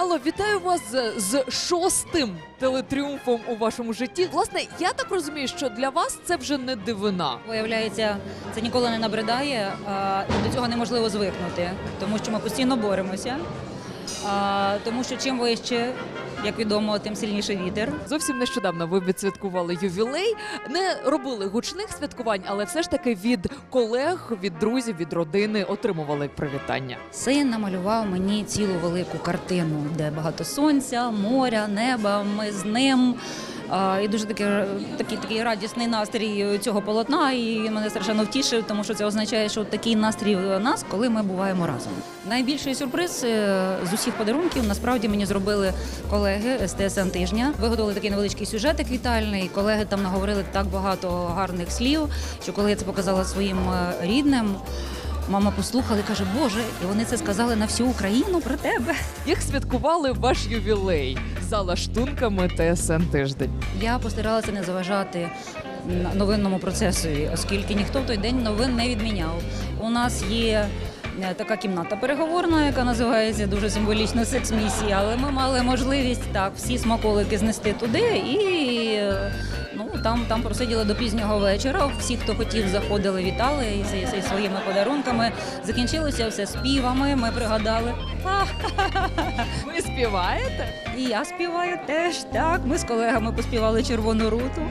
Алло, вітаю вас з, шостим телетріумфом у вашому житті. Власне, я так розумію, що для вас це вже не дивина. Виявляється, це ніколи не набридає, а, до цього неможливо звикнути, тому що ми постійно боремося. Тому що чим вище, як відомо, тим сильніший вітер. Зовсім нещодавно ви відсвяткували ювілей. Не робили гучних святкувань, але все ж таки від колег, від друзів, від родини отримували привітання. Син намалював мені цілу велику картину, де багато сонця, моря, неба. Ми з ним. І дуже таке, такий, такий радісний настрій цього полотна, і мене страшенно втішив, тому що це означає, що такий настрій у нас, коли ми буваємо разом. Найбільший сюрприз е, з усіх подарунків насправді мені зробили колеги з тижня. Виготовили такий невеличкий сюжетик вітальний. Колеги там наговорили так багато гарних слів, що коли я це показала своїм е, рідним. Мама послухала і каже, Боже, і вони це сказали на всю Україну про тебе. Як святкували ваш ювілей за лаштунками ТСН тиждень? Я постаралася не заважати новинному процесу, оскільки ніхто в той день новин не відміняв. У нас є е, така кімната переговорна, яка називається дуже символічно секс-місія, але ми мали можливість так всі смаколики знести туди і. Ну там там просиділи до пізнього вечора. Всі, хто хотів, заходили, вітали і зі своїми подарунками. Закінчилося все співами. Ми пригадали. Співаєте? І я співаю теж так. Ми з колегами поспівали червону руту.